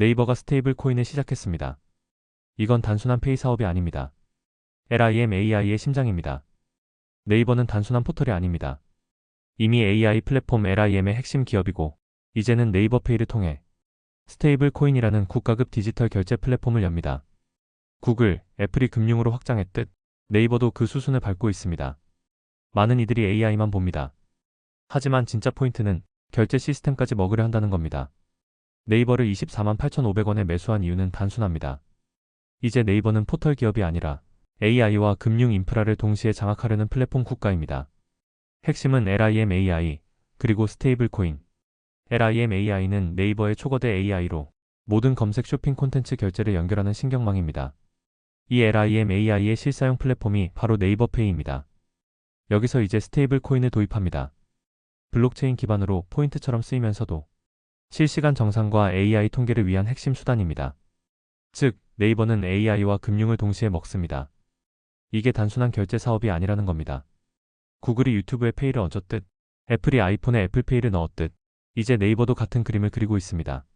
네이버가 스테이블 코인을 시작했습니다. 이건 단순한 페이 사업이 아닙니다. LIMAI의 심장입니다. 네이버는 단순한 포털이 아닙니다. 이미 AI 플랫폼 LIM의 핵심 기업이고, 이제는 네이버 페이를 통해 스테이블 코인이라는 국가급 디지털 결제 플랫폼을 엽니다. 구글, 애플이 금융으로 확장했듯 네이버도 그 수순을 밟고 있습니다. 많은 이들이 AI만 봅니다. 하지만 진짜 포인트는 결제 시스템까지 먹으려 한다는 겁니다. 네이버를 24만 8,500원에 매수한 이유는 단순합니다. 이제 네이버는 포털 기업이 아니라 AI와 금융 인프라를 동시에 장악하려는 플랫폼 국가입니다. 핵심은 LIMAI, 그리고 스테이블 코인. LIMAI는 네이버의 초거대 AI로 모든 검색 쇼핑 콘텐츠 결제를 연결하는 신경망입니다. 이 LIMAI의 실사용 플랫폼이 바로 네이버 페이입니다. 여기서 이제 스테이블 코인을 도입합니다. 블록체인 기반으로 포인트처럼 쓰이면서도 실시간 정상과 AI 통계를 위한 핵심 수단입니다. 즉, 네이버는 AI와 금융을 동시에 먹습니다. 이게 단순한 결제 사업이 아니라는 겁니다. 구글이 유튜브에 페이를 얹었듯, 애플이 아이폰에 애플페이를 넣었듯, 이제 네이버도 같은 그림을 그리고 있습니다.